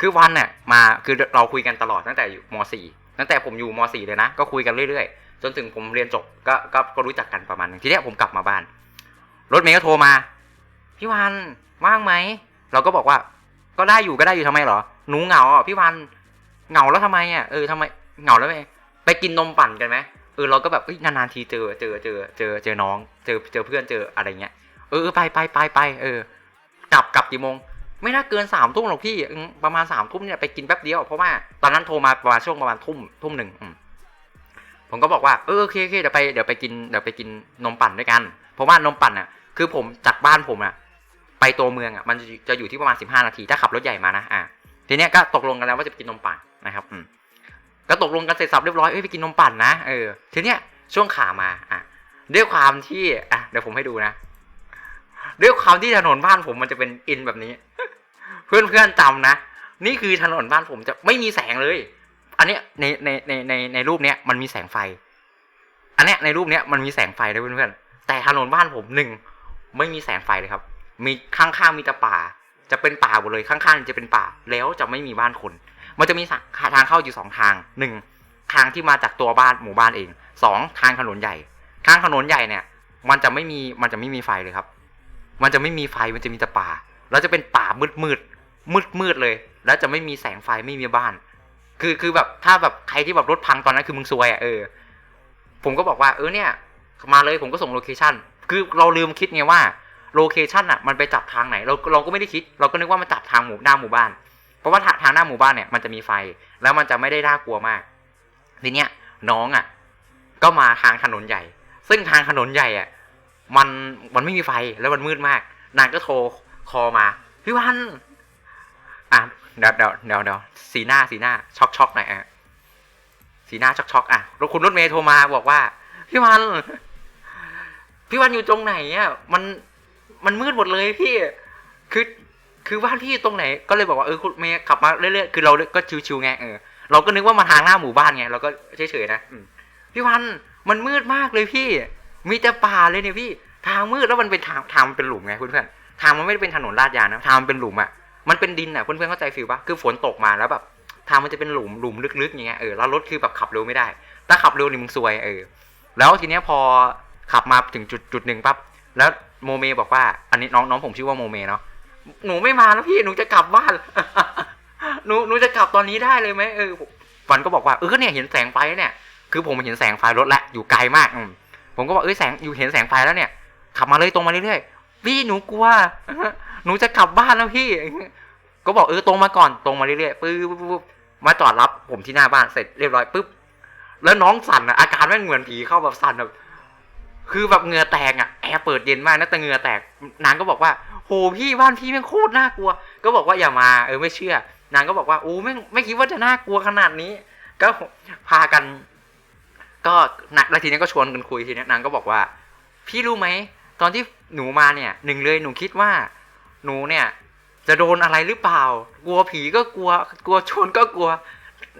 คือวันเนี่ยมาคือเราคุยกันตลอดตั้งแต่อยู่ม .4 ตั้งแต่ผมอยู่ม .4 เลยนะ ก็คุยกันเรื่อยๆ จนถึงผมเรียนจบก็ก็ก็รู้จักกันประมาณนึงทีเนี้ยผมกลับมาบ้าน รถเมย์ก็โทรมา พี่วันว่างไหม เราก็บอกว่า ก็ได้อยู่ก็ได้อยู่ทำไมเหรอ หนูเหงาอะพี่วันเหงาแล้วทำไมอะเออทำไมเหงาแล้วไงไปกินนมปั่นกันไหมเออเราก็แบบนานๆทีเจอเจอเจอเจอเจอน้อง เจอเจอเพื่อนเจออะไรเงี้ยเออไปไปไปไปเออกลับกลับกี่โมง ไม่น่าเกินสามทุ่มหรอกพี่ประมาณสามทุ่มเนี่ยไปกินแป๊บเดียวเพราะว่าตอนนั้นโทรมาประมาณช่วงประมาณทุ่มทุ่มหนึ่งผมก็บอกว่าเออโอเคโอเคเดี๋ยวไปเดี๋ยวไปกินเดี๋ยวไปกินนมปั่นด้วยกัน เพราะว่านมปั่นอะ คือผมจากบ้านผมอะ ไปตัวเมืองอะมันจะจะอยู่ที่ประมาณสิบห้านาทีถ้าขับรถใหญ่มานะอะทีเนี้ยก็ตกลงกันแล้วว่าจะไปกินนมปั่นนะครับอืมก็ตกลงกันเสร็จสับเรียบร้อยเอ้ยไปกินนมปั่นนะเออทีเนี้ยช่วงขามาอะด้วยความที่อะเดี๋ยวผมให้ดูนะด้วยความที่ถนนบ้านผมมันจะเป็นอินแบบนี้ เพื่อนเพื่อนๆจำนะ นี่คือถนนบ้านผมจะไม่มีแสงเลย อันเนี้ยในในในในในรูปเนี้ยมันมีแสงไฟ อันเนี้ยในรูปเนี้ยมันมีแสงไฟด้วยเพื่อนๆแต่ถนนบ้านผมหนึ่งไม่มีแสงไฟเลยครับ มีข้างๆมีแต่ป่า จะเป็นป่าหมดเลยข้างๆจะเป็นป่า แล้วจะไม่มีบ้านคน มันจะมีทางเข้าอยู่สองทางหนึ่งทางที่มาจากตัวบ้านหมู่บ้านเองสองทางถนนใหญ่ทางถนนใหญ่เนี่ย มันจะไม่มีมันจะไม่มีไฟเลยครับ มันจะไม่มีไฟมันจะมีแต่ป่า แล้วจะเป็นป่ามืด มืดมืดมืดๆเลย แล้วจะไม่มีแสงไฟไม่มีบ้าน คือคือแบบถ้าแบบใครที่แบบรถพังตอนนั้นคือมึงซวยอะเออ ผมก็บอกว่าเออเนี่ย มาเลยผมก็ส่งโลเคชันคือเราลืมคิดไงว่าโลเคชันอะมันไปจับทางไหนเราเราก็ไม่ได้คิด เราก็นึกว่ามันจับทางหมู่หน้าหมู่บ้าน เพราะว่าทางหน้าหมู่บ้านเนี่ยมันจะมีไฟ แล้วมันจะไม่ได้น่ากลัวมากทีเนี้ยน้องอะ ก็มาทางถนนใหญ่ ซึ่งทางถนนใหญ่อะ มันมันไม่มีไฟแล้วมันมืดมาก นางก็โทรคอมาพี่วัน เดี๋ยวเดี๋ยวเดี๋ยวเดี๋ยวสีหน้าสีหน้าช็อกช็อกหน่อยอะสีหน้าช็อกช็อกอะแล้วคุณรถเมย์โทรมาบอกว่า พี่วัน พี่วันอยู่ตรงไหนอะมันมันมืดหมดเลยพี่ คือคือบ้านพี่อยู่ตรงไหน ก็เลยบอกว่าเออคุณเมย์ขับมาเรื่อยๆคือเราก็ชิวๆไงเออเราก็นึกว่ามาทางหน้าหมู่บ้านไงเราก็เฉยๆนะอืมพี่วันมันมืดมากเลยพี่ มีแต่ป่าเลยเนี่ยพี่ ทางมืดแล้วมันเป็นทางทางมันเป็นหลุมไงเพื่อนๆทางมันไม่ได้เป็นถนนลาดยางนะทางมันเป็นหลุมอะ มันเป็นดินอะเพื่อนๆเข้าใจฟิลปะคือฝนตกมาแล้วแบบทางมันจะเป็นหลุมหลุมลึกๆอย่างเงี้ยเออแล้วรถคือแบบขับเร็วไม่ได้ ถ้าขับเร็วนี่มึงซวยเออแล้วทีเนี้ยพอขับมาถึงจุดจุดหนึ่งปั๊บแล้วโมเมบอกว่า อันนี้น้องน้องผมชื่อว่าโมเมเนาะหนูไม่มาแล้วพี่หนูจะกลับบ้านหนูหนูจะกลับตอนนี้ได้เลยไหมเออวันก็บอกว่าเออเนี่ยเห็นแสงไฟเนี่ย คือผมเห็นแสงไฟรถแล้วอยู่ไกลมากอืมผมก็บอกเอ้ยแสงอยู่เห็นแสงไฟแล้วเนี่ย ขับมาเลยตรงมาเรื่อยๆพี่หนูกลัว หนูจะกลับบ้านแล้วพี่ ก็บอกเออตรงมาก่อนตรงมาเรื่อยๆปึ๊บมาจอดรับผมที่หน้าบ้านเสร็จเรียบร้อยปุ๊บแล้วน้องสั่นอะอาการแม่งเหมือนผีเข้าแบบสั่นแบบคือแบบเหงื่อแตกอะแอร์เปิดเย็นมากนะแต่เหงื่อแตก นางก็บอกว่าโหพี่บ้านพี่แม่งโคตรน่ากลัว ก็บอกว่าอย่ามาเออไม่เชื่อ นางก็บอกว่าโอ้แม่งไม่คิดว่าจะน่ากลัวขนาดนี้ ก็พากัน ก็นักแล้วทีนี้ก็ชวนกันคุยทีนี้นางก็บอกว่า พี่รู้ไหมตอนที่หนูมาเนี่ยหนึ่งเลยหนูคิดว่า หนูเนี่ย จะโดนอะไรหรือเปล่า กลัวผีก็กลัว กลัวชนก็กลัว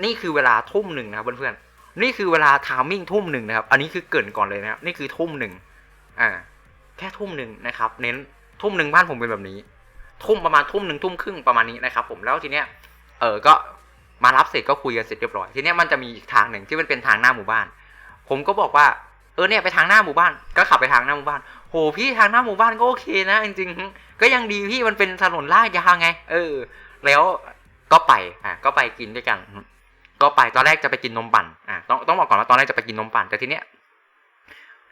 นี่คือเวลาทุ่มหนึ่งนะครับเพื่อนๆนี่คือเวลาทามมิ่งทุ่มหนึ่งนะครับ อันนี้คือเกินก่อนเลยนะครับ นี่คือทุ่มหนึ่งอ่า แค่ทุ่มหนึ่งนะครับ เน้นทุ่มหนึ่งบ้านผมเป็นแบบนี้ ทุ่มประมาณทุ่มหนึ่งทุ่มครึ่งประมาณนี้นะครับ ผมแล้วทีเนี้ย เออก็มารับเสร็จก็คุยกันเสร็จเรียบร้อย ทีเนี้ยมันจะมีอีกทางหนึ่งที่มันเป็นทางหน้าหมู่บ้าน ผมก็บอกว่า เออเนี่ยไปทางหน้าหมู่บ้าน ก็ขับไปทางหน้าหมู่บ้าน โหพี่ทางหน้าหมู่บ้านก็โอเคนะจริงๆ ก็ยังดีพี่มันเป็นถนนลาดยางไง เออ แล้วก็ไปอะก็ไปกินด้วยกัน ก็ไปตอนแรกจะไปกินนมปั่นอะต้องต้องบอกก่อนว่าตอนแรกจะไปกินนมปั่นแต่ทีเนี้ย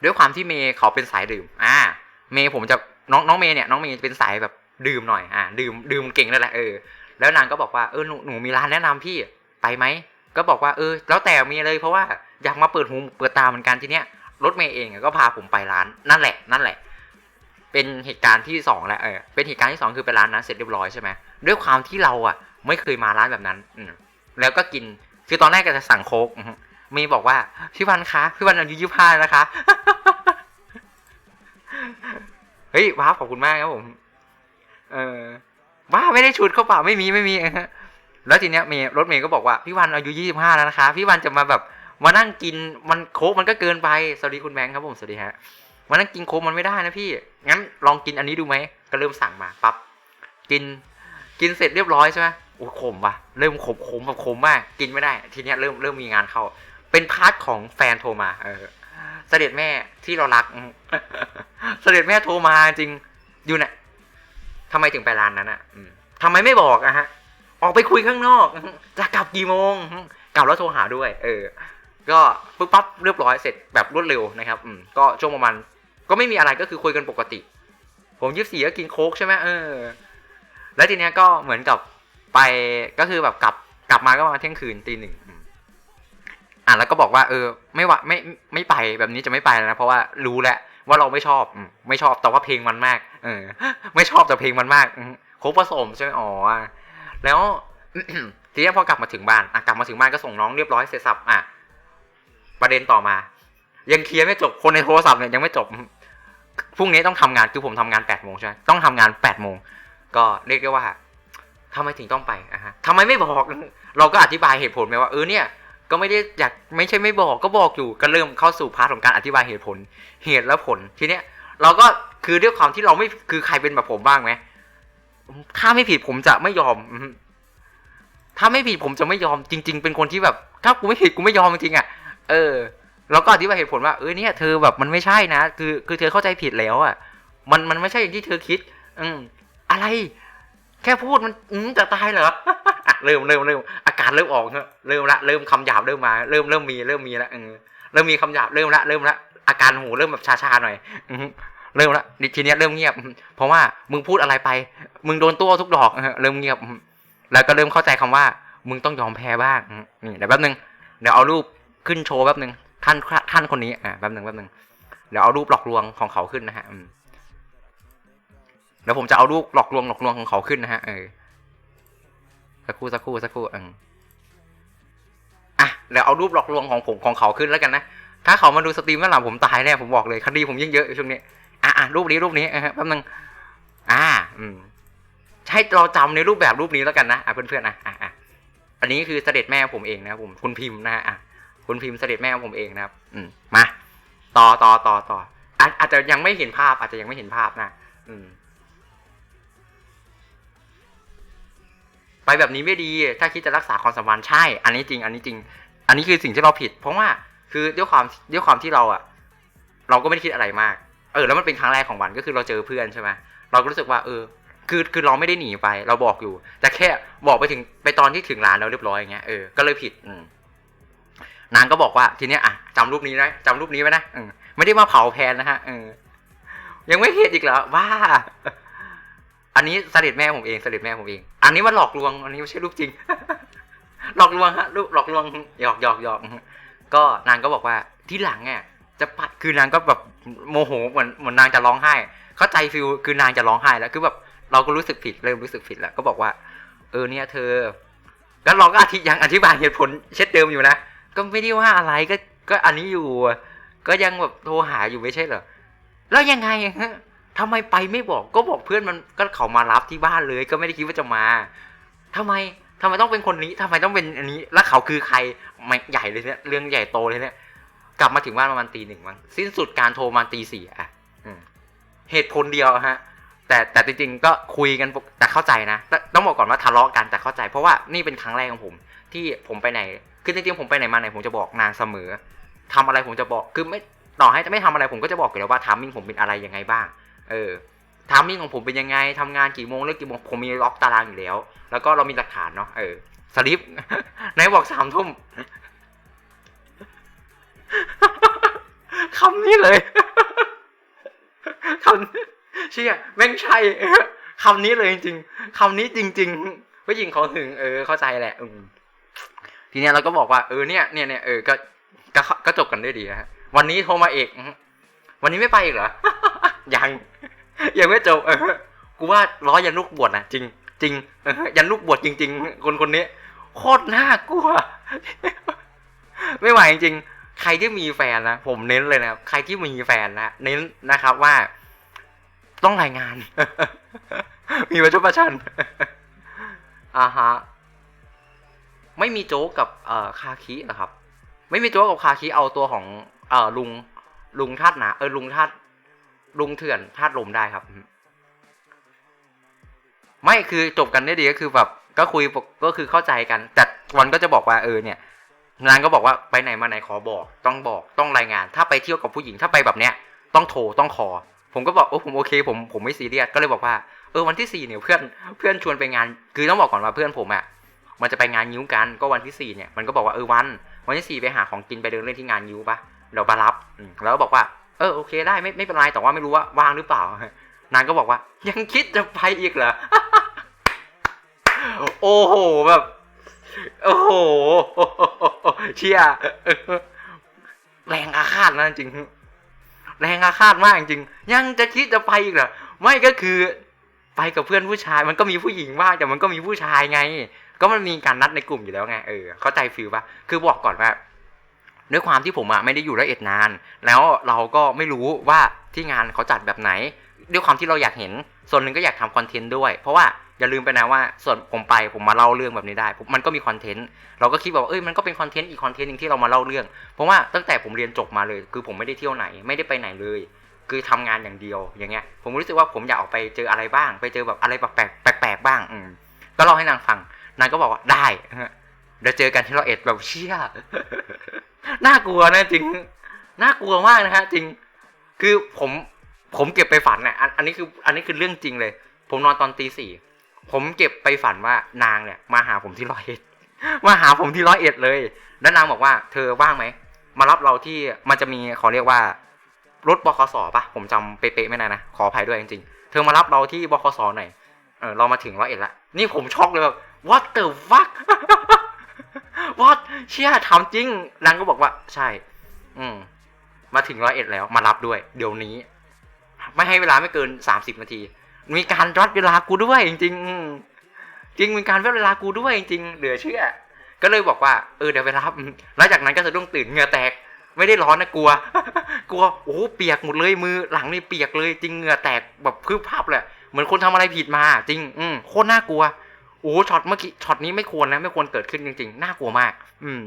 ด้วยความที่เมย์เขาเป็นสายดื่ม อ่า เมย์ผมจะน้องน้องเมย์เนี่ยน้องเมย์จะเป็นสายแบบดื่มหน่อยอ่าดื่มดื่มเก่งนั่นแหละเออแล้วนางก็บอกว่าเออหนูหนูมีร้านแนะนำพี่ไปไหมก็บอกว่าเออ แล้วแต่มีเลยเพราะว่าอยากมาเปิดหูเปิดตาเหมือนกันทีเนี้ย รถเมย์เองก็พาผมไปร้านนั่นแหละ นั่นแหละ เป็นเหตุการณ์ที่สองแล้วเออเป็นเหตุการณ์ที่สองคือไปร้านนั้นเสร็จเรียบร้อยใช่ไหมด้วยความที่เราอะ ไม่เคยมาร้านแบบนั้น อืมแล้วก็กินคือตอนแรกก็จะสั่งโค้กเมย์บอกว่าพี่วันคะพี่วันอายุยี่สิบห้านะคะเฮ้ยว้าวขอบคุณมากครับผม เออว้าไม่ได้ชุดเข้าเปล่าไม่มีไม่มีแล้วทีเนี้ยเมย์รถเมย์ก็บอกว่าพี่วันอายุยี่สิบห้าแล้วนะคะ พี่วันจะมาแบบ มานั่งกินมันโค้กมันก็เกินไปสวัสดีคุณแบงค์ครับผมสวัสดีฮะมานั่งกินโค้กมันไม่ได้นะพี่งั้นลองกินอันนี้ดูไหมก็เริ่มสั่งมาปั๊บกินกินเสร็จเรียบร้อยใช่ไหมโอ้ขมว่ะเริ่มขมขมแบบขมมากกินไม่ได้ ทีเนี้ยเริ่มเริ่มมีงานเข้า เป็นพาร์ทของแฟนโทรมา เออเสด็จแม่ที่เรารัก เสด็จแม่โทรมาจริงอยู่เนี่ยทำไมถึงไปร้านนั้นอะทำไมไม่บอกอะฮะ ออกไปคุยข้างนอก จะกลับกี่โมง กลับแล้วโทรหาด้วย เออ ก็ปุ๊บปั๊บเรียบร้อยเสร็จแบบรวดเร็วนะครับอืมก็ช่วงประมาณก็ไม่มีอะไรก็คือคุยกันปกติ ผมยี่สี่ก็กินโค้กใช่ไหมเออ แล้วทีเนี้ยก็เหมือนกับไปก็คือแบบกลับกลับมาก็ประมาณเที่ยงคืนตีหนึ่งอะแล้วก็บอกว่า เออ ไม่ว่าไม่ไม่ไปแบบนี้จะไม่ไปแล้วนะเพราะว่ารู้แล้วว่าเราไม่ชอบไม่ชอบแต่ว่าเพลงมันมาก เออ ไม่ชอบแต่เพลงมันมากโค้กผสมใช่ไหมอ๋อแล้วทีนี้พอกลับมาถึงบ้านอะกลับมาถึงบ้านก็ส่งน้องเรียบร้อยเสร็จสับอะ ประเด็นต่อมา ยังเคลียร์ไม่จบคนในโทรศัพท์เนี่ยยังไม่จบพรุ่งนี้ต้องทำงานคือผมทำงานแปดโมงใช่ไหมต้องทำงานแปดโมงก็เรียกได้ว่าทำไมถึงต้องไปอะฮะทำไมไม่บอก เราก็อธิบายเหตุผลไปว่าเออเนี่ย ก็ไม่ได้อยากไม่ใช่ไม่บอกก็บอกอยู่ก็เริ่มเข้าสู่พาร์ทของการอธิบายเหตุผล เหตุและผลทีเนี้ย เราก็คือด้วยความที่เราไม่คือใครเป็นแบบผมบ้างไหมถ้าไม่ผิดผมจะไม่ยอมอืมถ้าไม่ผิดผมจะไม่ยอมจริง ๆ เป็นคนที่แบบ ถ้ากูไม่ผิดกูไม่ยอมจริงๆอะ เออเราก็อธิบายเหตุผลว่าเออเนี่ยเธอแบบมันไม่ใช่นะ คือคือเธอเข้าใจผิดแล้วอะ มันมันไม่ใช่อย่างที่เธอคิด อืมอะไร แค่พูดมันอืมจะตายเหรออะเริ่มเริ่มเริ่มอาการเริ่มออกเนะเริ่มละเริ่มคำหยาบเริ่มมา เริ่มเริ่มมีเริ่มมีละเออเริ่มมีคำหยาบเริ่มละเริ่มละอาการหูเริ่มแบบชาๆหน่อยอืเริ่มละทีเนี้ยเริ่มเงียบ เพราะว่ามึงพูดอะไรไป มึงโดนตัวทุกดอกเริ่มเงียบ แล้วก็เริ่มเข้าใจคำว่า มึงต้องยอมแพ้บ้างนี่เดี๋ยวแป๊บนึงเดี๋ยวเอารูป ขึ้นโชว์แป๊บหนึ่งท่านท่านคนนี้อ่าแป๊บหนึ่งแป๊บหนึ่งเดี๋ยวเอารูปหลอกลวงของเขาขึ้นนะฮะเดี๋ยวผมจะเอารูปหลอกลวงหลอกลวงของเขาขึ้นนะฮะเออสักครู่สักครู่สักครู่อืมอะเดี๋ยวเอารูปหลอกลวงของผมของเขาขึ้นแล้วกันนะถ้าเขามาดูสตรีมเมื่อไหลังผมตายแน่ผมบอกเลยคดีผมยิ่งเยอะช่วงนี้อะอะรูปนี้รูปนี้อะแป๊บนึงอ่า อืมให้เราจำในรูปแบบรูปนี้แล้วกันนะอะเพื่อนๆอะอะอันนี้คือเสด็จแม่ผมเองนะผมคุณพิมพ์นะฮะอะ คุณพิมพ์เสด็จแม่ของผมเองนะครับ อืมมาต่อต่อต่อต่ออาอาจจะยังไม่เห็นภาพ อาจจะยังไม่เห็นภาพนะอืม ไปแบบนี้ไม่ดี ถ้าคิดจะรักษาความสัมพันธ์ใช่ อันนี้จริง อันนี้จริง อันนี้คือสิ่งที่เราผิด เพราะว่าคือด้วยความด้วยความที่เราอะเราก็ไม่ได้คิดอะไรมาก เออ แล้วมันเป็นครั้งแรกของวันก็คือเราเจอเพื่อนใช่ไหมเราก็รู้สึกว่า เออ คือคือเราไม่ได้หนีไป เราบอกอยู่ แต่แค่บอกไปถึงไปตอนที่ถึงร้านแล้วเรียบร้อยอย่างเงี้ยเออก็เลยผิด อืม นางก็บอกว่าทีเนี้ยอะจำรูปนี้นะจำรูปนี้ไว้นะไม่ได้มาเผาแพนนะฮะเออยังไม่เห็นอีกเหรอว่า อันนี้เสด็จแม่ผมเองเสด็จแม่ผมเอง อันนี้มันหลอกลวง อันนี้ไม่ใช่รูปจริง หลอกลวงฮะลูกหลอกลวงหยอกหยอกหยอกก็นางก็บอกว่าที่หลังเนี่ยจะปัดคือนางก็แบบโมโหเหมือนเหมือนนางจะร้องไห้ เข้าใจฟิลคือนางจะร้องไห้แล้วคือแบบเราก็รู้สึกผิดเริ่มรู้สึกผิดแล้วก็บอกว่า เออเนี่ยเธอก็เราก็อธิยังอธิบายเหตุผลเช่นเดิมอยู่นะ ก็ไม่ได้ว่าอะไรก็ก็อันนี้อยู่ ก็ยังแบบโทรหาอยู่ไม่ใช่เหรอแล้วยังไงฮะทำไมไปไม่บอกก็บอกเพื่อนมันก็เขามารับที่บ้านเลย ก็ไม่ได้คิดว่าจะมาทำไมทำไมต้องเป็นคนนี้ทำไมต้องเป็นอันนี้ แล้วเขาคือใครไม่ใหญ่เลยเนี่ยเรื่องใหญ่โตเลยเนี่ย กลับมาถึงบ้านประมาณตีหนึ่งมั้งสิ้นสุดการโทรมาตีสี่อะเหตุผลเดียวฮะ แต่แต่จริงๆก็คุยกันแต่เข้าใจนะต่ต้องบอกก่อนว่าทะเลาะกันแต่เข้าใจ เพราะว่านี่เป็นครั้งแรกของผม ที่ผมไปไหน คือจริงๆผมไปไหนมาไหนผมจะบอกนางเสมอทำอะไรผมจะบอกคือไม่ต่อให้จะไม่ทำอะไรผมก็จะบอกอยู่แล้วว่าทามมิ่งผมเป็นอะไรยังไงบ้าง เออทามมิ่งของผมเป็นยังไงทำงานกี่โมงเลิกกี่โมงผมมีล็อกตารางอยู่แล้ว แล้วก็เรามีหลักฐานเนาะเออสลิปไหนบอกสามทุ่มคำนี้เลยคำเชี่ยแม่งใช่คำนี้เลยจริงๆคำนี้จริง ๆ ผู้หญิงเขาถึง เออ เข้าใจแหละ อืม ทีเนี้ยเราก็บอกว่าเออเนี่ยเนี่ยเนี่ยเออก็ก็ก็จบกันด้วยดีฮะวันนี้โทรมาเอกวันนี้ไม่ไปอีกเหรอยังยังไม่จบเออกูว่าล้อยันลูกบวชนะจริงจริงยันลูกบวชจริง ๆ คนคนนี้โคตรน่ากลัว ไม่ไหวจริงๆใครที่มีแฟนนะผมเน้นเลยนะครับใครที่มีแฟนนะเน้นนะครับว่า ต้องรายงาน มีประชดประชันอ่าฮะ ไม่มีโจ๊กกับเอ่อคาคิเหรอครับ ไม่มีโจ๊กกับคาคิเอาตัวของเอ่อลุงลุงธาตุหนาเออลุงธาตุลุงเถื่อนธาตุลมได้ครับ ไม่คือจบกันได้ดีก็คือแบบก็คุยปกก็คือเข้าใจกัน แต่วันก็จะบอกว่าเออเนี่ยนางก็บอกว่าไปไหนมาไหนขอบอก ต้องบอกต้องรายงาน ถ้าไปเที่ยวกับผู้หญิงถ้าไปแบบเนี้ย ต้องโทรต้องขอ ผมก็บอกโอ้ผมโอเคผมผมไม่ซีเรียสก็เลยบอกว่าเออวันที่สี่เนี่ยเพื่อนเพื่อนชวนไปงาน คือต้องบอกก่อนว่าเพื่อนผมอะ มันจะไปงานยิ้วกันก็วันที่สี่เนี่ยมันก็บอกว่าเออวัน วันที่สี่ไปหาของกินไปเดินเล่นที่งานยิ้วปะเดี๋ยวมารับแล้วบอกว่าเออโอเคได้ไม่ไม่เป็นไรแต่ว่าไม่รู้ว่าว่างหรือเปล่านางก็บอกว่า ยังคิดจะไปอีกเหรอโอ้โหแบบโอ้โหเชี่ยแรงอาฆาตนะจริงแรงอาฆาตมากจริง ยังจะคิดจะไปอีกเหรอไม่ก็คือ ไปกับเพื่อนผู้ชาย มันก็มีผู้หญิงบ้างแต่มันก็มีผู้ชายไง ก็มันมีการนัดในกลุ่มอยู่แล้วไงเออเข้าใจฟิลปะคือบอกก่อนว่าด้วยความที่ผมอะไม่ได้อยู่ละเอียดนาน แล้วเราก็ไม่รู้ว่าที่งานเขาจัดแบบไหน ด้วยความที่เราอยากเห็น ส่วนหนึ่งก็อยากทำคอนเทนต์ด้วย เพราะว่าอย่าลืมไปนะว่าส่วนผมไปผมมาเล่าเรื่องแบบนี้ได้ มันก็มีคอนเทนต์เราก็คิดว่าเอ้ยมันก็เป็นคอนเทนต์อีกคอนเทนต์หนึ่งที่เรามาเล่าเรื่อง เพราะว่าตั้งแต่ผมเรียนจบมาเลย คือผมไม่ได้เที่ยวไหนไม่ได้ไปไหนเลย คือทำงานอย่างเดียวอย่างเงี้ย ผมรู้สึกว่าผมอยากออกไปเจออะไรบ้าง ไปเจอแบบอะไรแปลกแปลกบ้างอืมก็เล่าให้นางฟัง นางก็บอกว่าได้เดี๋ยวเจอกันที่เราเอ็ดแบบเชี่ยน่ากลัวนะจริง น่ากลัวมากนะฮะจริง คือผมผมเก็บไปฝันเนี่ยอันนี้คือ อันนี้คือเรื่องจริงเลย ผมนอนตอนตีสี่ผมเก็บไปฝันว่านางเนี่ย มาหาผมที่ร้อยเอ็ด มาหาผมที่ร้อยเอ็ดเลย แล้วนางบอกว่า เธอว่างไหม มารับเราที่มันจะมีเขาเรียกว่ารถบคสปะผมจำเป๊ะๆไม่ได้นะ ขออภัยด้วยจริงๆ เธอมารับเราที่บคสหน่อย เออเรามาถึงร้อยเอ็ดละ นี่ผมช็อกเลยแบบ what the fuck what เชี่ยถามจริงนางก็บอกว่า ใช่ อืม มาถึงร้อยเอ็ดแล้วมารับด้วย เดี๋ยวนี้ ไม่ให้เวลาไม่เกินสามสิบนาที มีการรัดเวลากูด้วย จริงจริงมีการวัดเวลากูด้วยจริงเหลือเชื่อ ก็เลยบอกว่าเออเดี๋ยวไปรับอืมแล้วจากนั้นก็สะดุ้งตื่นเหงื่อแตก ไม่ได้ร้อนนะกลัว กลัวโอ้เปียกหมดเลยมือหลังนี่เปียกเลย จริงเหงื่อแตกแบบพืบภาพเลยเหมือนคนทำอะไรผิดมา จริง อืมโคตรน่ากลัว โอ้ช็อตเมื่อกี้ช็อตนี้ไม่ควรนะ ไม่ควรเกิดขึ้นจริงๆ น่ากลัวมาก อืม